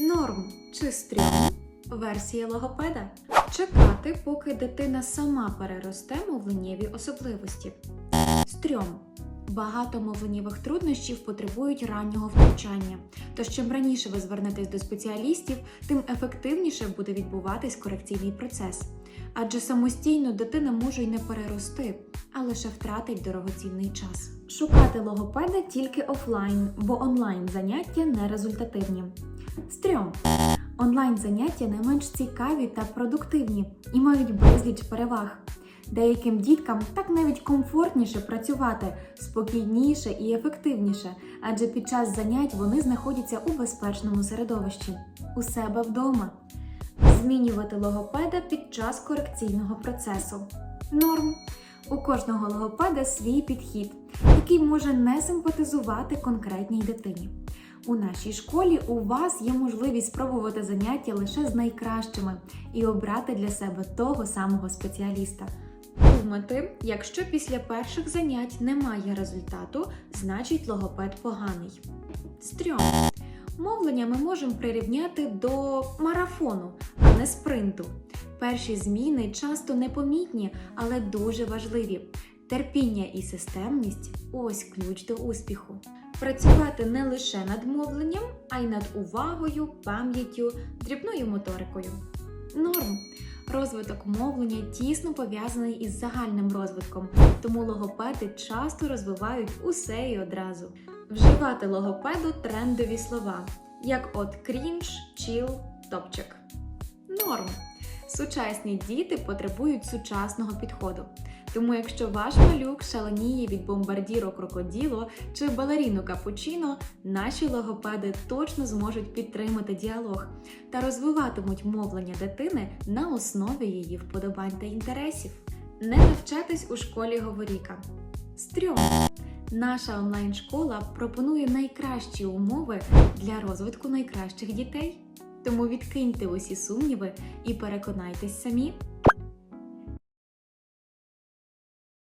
Норм чи стрьом версія логопеда. Чекати, поки дитина сама переросте мовленнєві особливості. Стрьом. Багато мовленнєвих труднощів потребують раннього втручання. Тож чим раніше ви звернетесь до спеціалістів, тим ефективніше буде відбуватись корекційний процес. Адже самостійно дитина може й не перерости, а лише втратить дорогоцінний час. Шукати логопеда тільки офлайн, бо онлайн заняття не результативні. Стрьом. Онлайн заняття не менш цікаві та продуктивні і мають безліч переваг. Деяким діткам так навіть комфортніше працювати, спокійніше і ефективніше, адже під час занять вони знаходяться у безпечному середовищі у себе вдома. Змінювати логопеда під час корекційного процесу. Норм. У кожного логопеда свій підхід, який може не симпатизувати конкретній дитині. У нашій школі у вас є можливість спробувати заняття лише з найкращими і обрати для себе того самого спеціаліста. Думати, якщо після перших занять немає результату, значить логопед поганий. Стрьом. Мовлення ми можемо прирівняти до марафону, а не спринту. Перші зміни часто непомітні, але дуже важливі. Терпіння і системність ось ключ до успіху. Працювати не лише над мовленням, а й над увагою, пам'яттю, дрібною моторикою. Норм. Розвиток мовлення тісно пов'язаний із загальним розвитком, тому логопеди часто розвивають усе і одразу. Вживати логопеду трендові слова, як от крінж, чіл, топчик. Норм. Сучасні діти потребують сучасного підходу. Тому, якщо ваш малюк шаленіє від бомбардіро крокоділо чи балеріну капучино, наші логопеди точно зможуть підтримати діалог та розвиватимуть мовлення дитини на основі її вподобань та інтересів. Не навчатись у школі говоріка. Стрьом. Наша онлайн-школа пропонує найкращі умови для розвитку найкращих дітей. Тому відкиньте усі сумніви і переконайтесь самі.